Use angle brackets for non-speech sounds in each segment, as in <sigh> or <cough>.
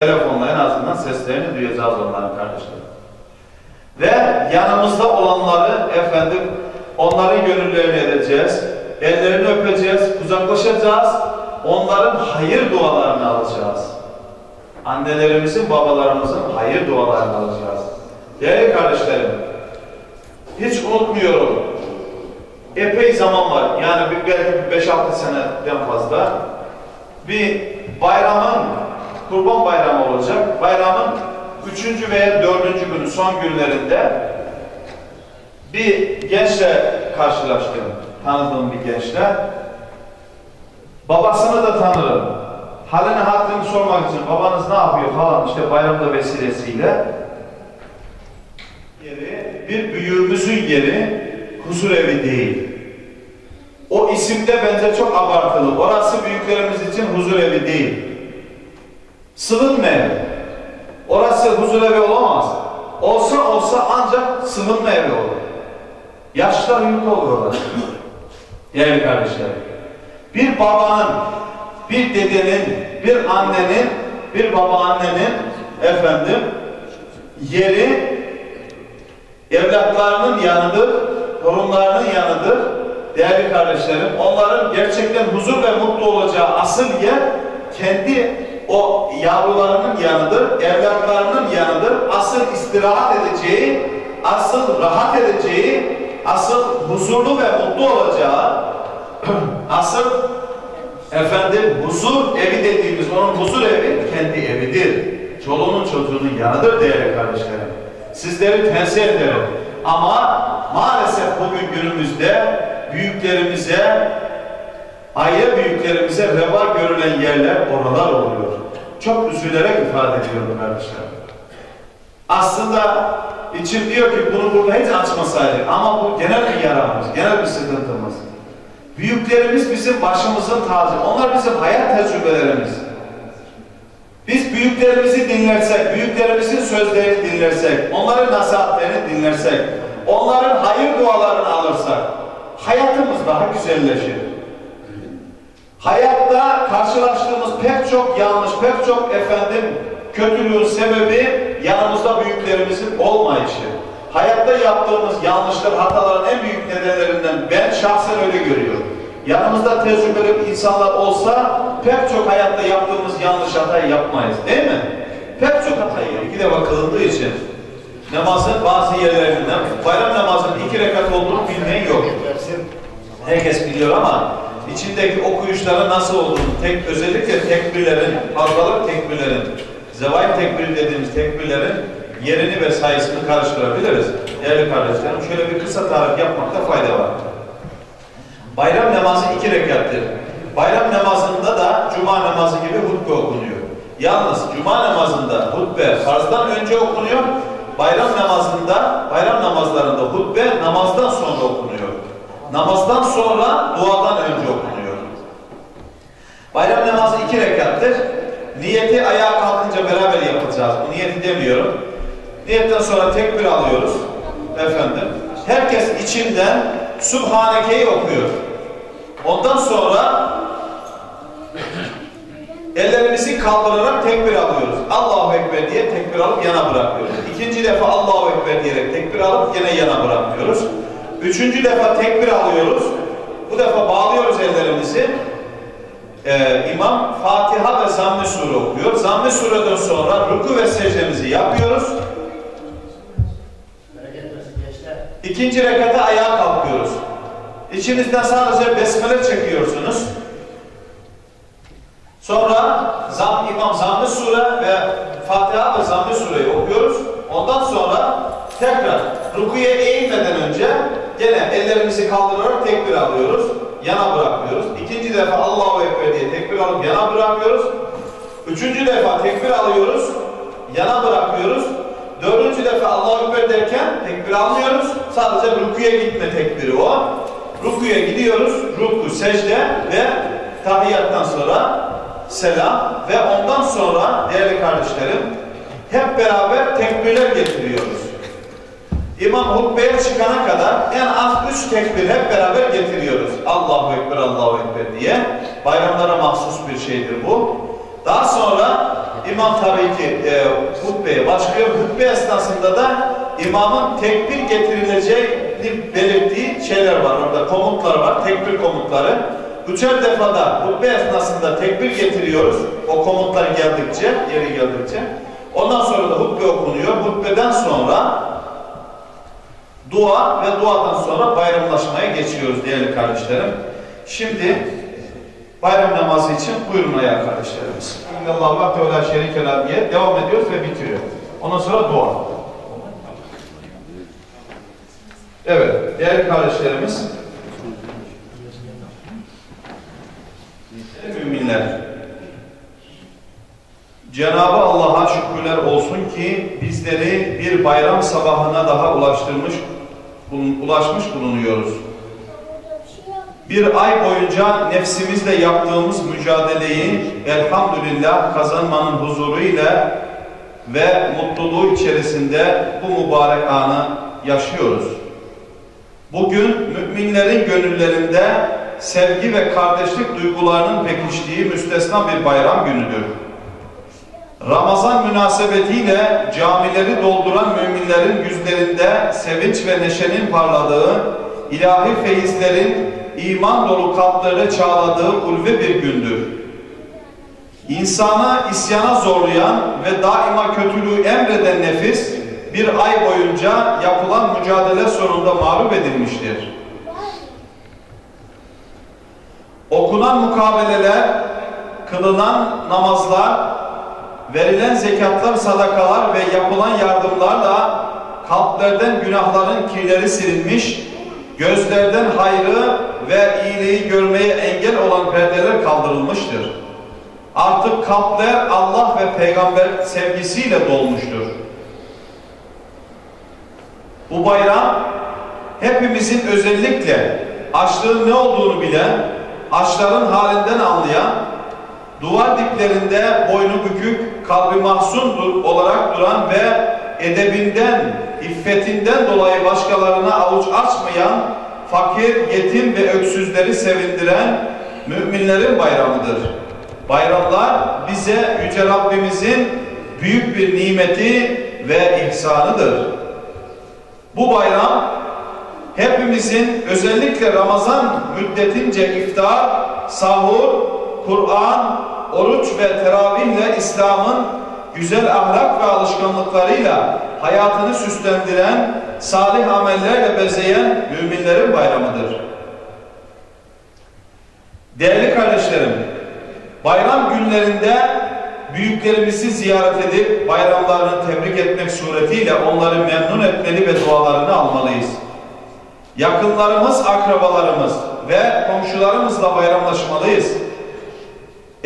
telefonla en azından seslerini duyacağız onların kardeşlerim. Ve yanımızda olanları efendim onların gönüllerini edeceğiz. Ellerini öpeceğiz, uzaklaşacağız. Onların hayır dualarını alacağız. Annelerimizin, babalarımızın hayır dualarını alacağız. Değerli kardeşlerim, hiç unutmuyorum. Epey zaman var. Yani belki 5-6 seneden fazla. Bir bayramın, kurban bayramı olacak. Bayramın üçüncü veya dördüncü günü, son günlerinde bir gençle karşılaştım. Tanıdığım bir gençle. Babasını da tanırım. Halini hattını sormak için babanız ne yapıyor falan işte bayramda vesilesiyle yeri bir büyüğümüzün yeri huzur evi değil. O isimde bence çok abartılı. Orası büyüklerimiz için huzur evi değil. Sığınma evi. Orası huzur evi olamaz. Olsa olsa ancak sığınma evi olur. Yaşlar yurdu olur orası. Değerli kardeşlerim. Bir babanın, bir dedenin, bir annenin, bir babaannenin efendim yeri evlatlarının yanıdır, torunlarının yanıdır. Değerli kardeşlerim, onların gerçekten huzur ve mutlu olacağı asıl yer kendi o yavrularının yanıdır, evlatlarının yanıdır. Asıl istirahat edeceği, asıl rahat edeceği, asıl huzurlu ve mutlu olacağı, <clears throat> asıl efendim huzur evi dediğimiz onun huzur evi kendi evidir. Çoluğunun çocuğunun yanıdır değerli kardeşlerim. Sizleri tenzih ederim. Ama maalesef bugün günümüzde büyüklerimize, aile büyüklerimize reva görülen yerler oralar oluyor. Çok üzülerek ifade ediyorum kardeşlerim. Aslında içim diyor ki bunu burada hiç açmasaydık ama bu genel bir yaramız, genel bir sıkıntımız. Büyüklerimiz bizim başımızın tacı. Onlar bizim hayat tecrübelerimiz. Biz büyüklerimizi dinlersek, büyüklerimizin sözlerini dinlersek, onların nasihatlerini dinlersek, onların hayır dualarını alırsak, hayatımız daha güzelleşir. Hayatta karşılaştığımız pek çok yanlış, pek çok efendim kötülüğün sebebi yanımızda büyüklerimizin olmayışı. Hayatta yaptığımız yanlışlar, hataların en büyük nedenlerinden ben şahsen öyle görüyorum. Yanımızda tecrübeli insanlar olsa pek çok hayatta yaptığımız yanlış hatayı yapmayız. Değil mi? Pek çok hatayı iki defa kılındığı için namazın bazı yerlerinden bayram namazının iki rekat olduğunu bilmeyen yok. Herkes biliyor ama içindeki okuyuşların nasıl olduğunu, tek, özellikle tekbirlerin, fazlalık tekbirlerin, zevai tekbir dediğimiz tekbirlerin yerini ve sayısını karıştırabiliriz. Değerli kardeşlerim, şöyle bir kısa tarif yapmakta fayda var. Bayram namazı iki rekattır. Bayram namazında da cuma namazı gibi hutbe okunuyor. Yalnız cuma namazında hutbe farzdan önce okunuyor. Bayram namazında, bayram namazlarında hutbe namazdan sonra okunuyor. Namazdan sonra duadan önce okunuyor. Bayram namazı iki rekattır. Niyeti ayağa kalkınca beraber yapacağız. Niyeti demiyorum. Niyetten sonra tekbir alıyoruz. Efendim. Herkes içinden Subhaneke'yi okuyor. Ondan sonra ellerimizi kaldırarak tekbir alıyoruz. Allahu Ekber diye tekbir alıp yana bırakıyoruz. İkinci defa Allahu Ekber diyerek tekbir alıp yine yana bırakıyoruz. Üçüncü defa tekbir alıyoruz. Bu defa bağlıyoruz ellerimizi. Ee, İmam Fatiha ve Zamm-ı Sure okuyor. Zamm-ı Sure'den sonra ruku ve secdemizi yapıyoruz. İkinci rekata ayağa kalkıyoruz. İçinizden sadece besmele çekiyorsunuz. Sonra zam, İmam Zamm-ı Sure ve Fatiha ve Zamm-ı Sure'yi okuyoruz. Ondan sonra tekrar rukuya eğilmeden önce gene ellerimizi kaldırarak tekbir alıyoruz. Yana bırakıyoruz. İkinci defa Allahu Ekber diye tekbir alıp yana bırakıyoruz. Üçüncü defa tekbir alıyoruz. Yana bırakıyoruz. Dördüncü defa Allahu Ekber derken tekbir almıyoruz. Sadece rukuya gitme tekbiri o. Rukuya gidiyoruz. Ruku, secde ve tahiyyattan sonra selam ve ondan sonra değerli kardeşlerim hep beraber tekbirler getiriyoruz. İmam hutbeye çıkana kadar en az üç tekbir hep beraber getiriyoruz. Allahu Ekber, Allahu Ekber diye. Bayramlara mahsus bir şeydir bu. Daha sonra imam tabii ki e, hutbeye başlıyor. Hutbe esnasında da imamın tekbir getirileceğini belirttiği şeyler var. Orada komutlar var, tekbir komutları. Üçer defada hutbe esnasında tekbir getiriyoruz. O komutlar geldikçe, yeri geldikçe. Ondan sonra da hutbe okunuyor. Hutbeden sonra dua ve duadan sonra bayramlaşmaya geçiyoruz değerli kardeşlerim. Şimdi bayram namazı için buyurun ayağa kardeşlerimiz. İllallah ve Teala şerikelâh diye devam ediyoruz ve bitiriyor. Ondan sonra dua. Evet, değerli kardeşlerimiz, müminler, Cenab-ı Allah'a şükürler olsun ki bizleri bir bayram sabahına daha ulaştırmış, ulaşmış bulunuyoruz. Bir ay boyunca nefsimizle yaptığımız mücadeleyi elhamdülillah kazanmanın huzuru ile ve mutluluğu içerisinde bu mübarek anı yaşıyoruz. Bugün müminlerin gönüllerinde sevgi ve kardeşlik duygularının pekiştiği müstesna bir bayram günüdür. Ramazan münasebetiyle camileri dolduran müminlerin yüzlerinde sevinç ve neşenin parladığı, ilahi feyizlerin iman dolu kalpları çağladığı ulvi bir gündür. İnsanı isyana zorlayan ve daima kötülüğü emreden nefis bir ay boyunca yapılan mücadele sonunda mağlup edilmiştir. Okunan mukabeleler, kılınan namazlar, verilen zekatlar, sadakalar ve yapılan yardımlarla kalplerden günahların kirleri silinmiş, gözlerden hayrı ve iyiliği görmeye engel olan perdeler kaldırılmıştır. Artık kalpler Allah ve peygamber sevgisiyle dolmuştur. Bu bayram hepimizin özellikle açlığın ne olduğunu bilen, açların halinden anlayan, duvar diplerinde boynu bükük, kalbi mahzun olarak duran ve edebinden, iffetinden dolayı başkalarına avuç açmayan, fakir, yetim ve öksüzleri sevindiren müminlerin bayramıdır. Bayramlar bize Yüce Rabbimizin büyük bir nimeti ve ihsanıdır. Bu bayram hepimizin özellikle Ramazan müddetince iftar, sahur, Kur'an, oruç ve teravihle İslam'ın güzel ahlak ve alışkanlıklarıyla hayatını süslendiren, salih amellerle bezeyen müminlerin bayramıdır. Değerli kardeşlerim, bayram günlerinde büyüklerimizi ziyaret edip bayramlarını tebrik etmek suretiyle onları memnun etmeli ve dualarını almalıyız. Yakınlarımız, akrabalarımız ve komşularımızla bayramlaşmalıyız.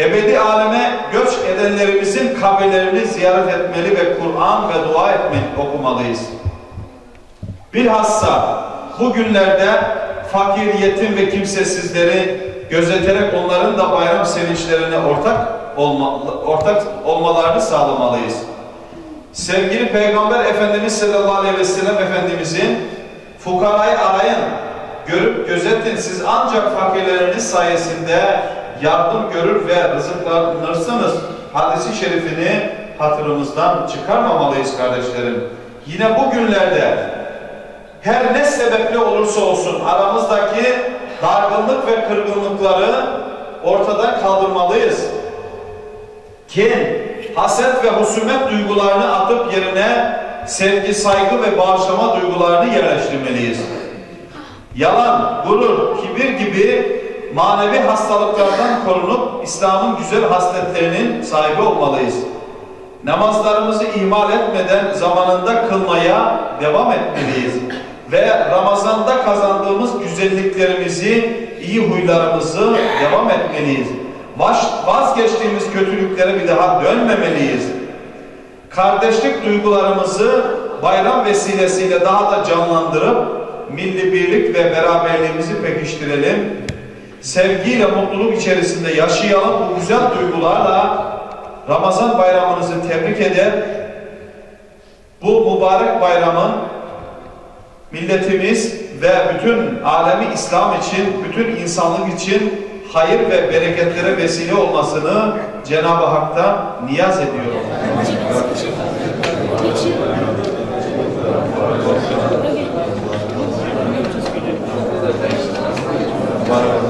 Ebedi aleme göç edenlerimizin kabirlerini ziyaret etmeli ve Kur'an ve dua etmeli, okumalıyız. Bilhassa bu günlerde fakir, yetim ve kimsesizleri gözeterek onların da bayram sevinçlerine ortak olma, ortak olmalarını sağlamalıyız. Sevgili Peygamber Efendimiz sallallahu aleyhi ve sellem Efendimizin fukarayı arayın, görüp gözetin siz ancak fakirleriniz sayesinde yardım görür ve rızıklanırsınız. Hadisi şerifini hatırımızdan çıkarmamalıyız kardeşlerim. Yine bu günlerde her ne sebeple olursa olsun aramızdaki dargınlık ve kırgınlıkları ortadan kaldırmalıyız. Kin, haset ve husumet duygularını atıp yerine sevgi, saygı ve bağışlama duygularını yerleştirmeliyiz. Yalan, gurur, kibir gibi manevi hastalıklardan korunup İslam'ın güzel hasletlerinin sahibi olmalıyız. Namazlarımızı ihmal etmeden zamanında kılmaya devam etmeliyiz. Ve Ramazan'da kazandığımız güzelliklerimizi, iyi huylarımızı devam etmeliyiz. Vazgeçtiğimiz kötülüklere bir daha dönmemeliyiz. Kardeşlik duygularımızı bayram vesilesiyle daha da canlandırıp milli birlik ve beraberliğimizi pekiştirelim sevgiyle mutluluk içerisinde yaşayalım bu güzel duygularla Ramazan bayramınızı tebrik eder. Bu mübarek bayramın milletimiz ve bütün alemi İslam için, bütün insanlık için hayır ve bereketlere vesile olmasını Cenab-ı Hak'tan niyaz ediyorum. Var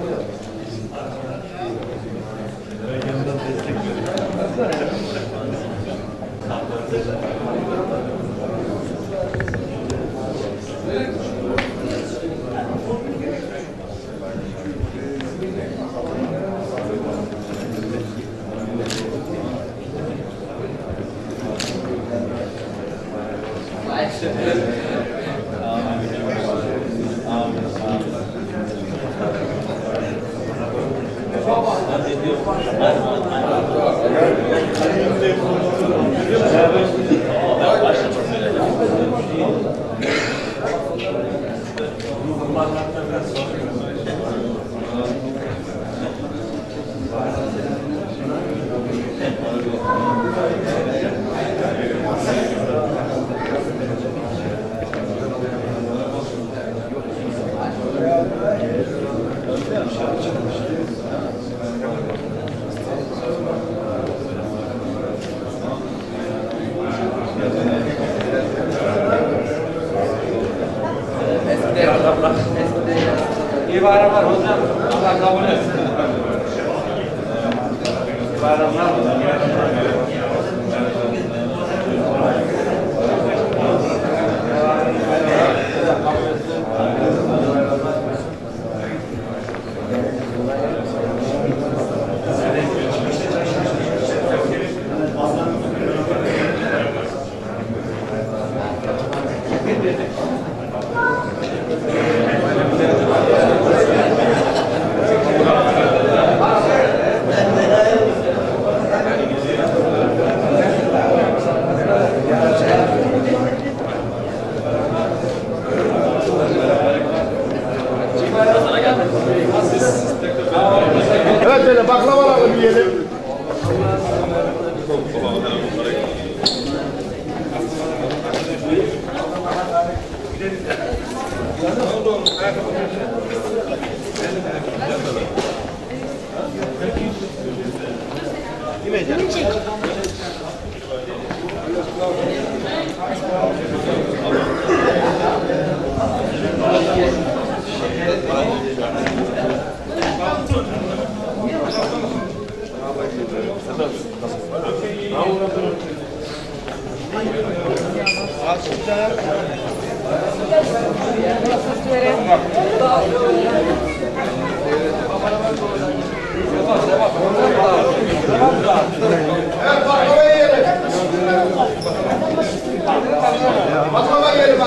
감사합니다. Amen.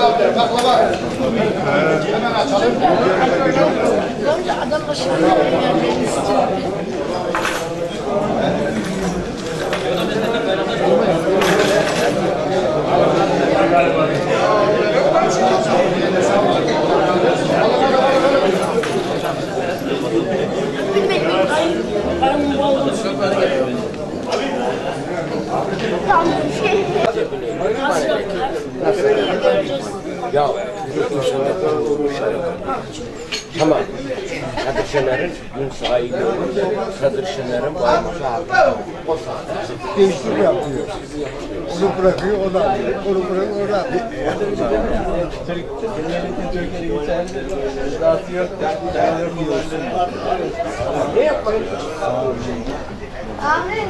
out there. Baklava. Hemen açalım. Önce adam başına Abi. Tamam, şey. Nasıl? Ya insanlardan olmuşlar. Tamam. Kadir Şener'in gün sahibi Kadir Şener'in bayrağı hakkı. O sahne. Değiştirme yapıyor. Onu bırakıyor, o da alıyor. Onu bırakıyor, o da alıyor. Türkiye'nin geçen dağıtıyor. Ne yapayım? Amin.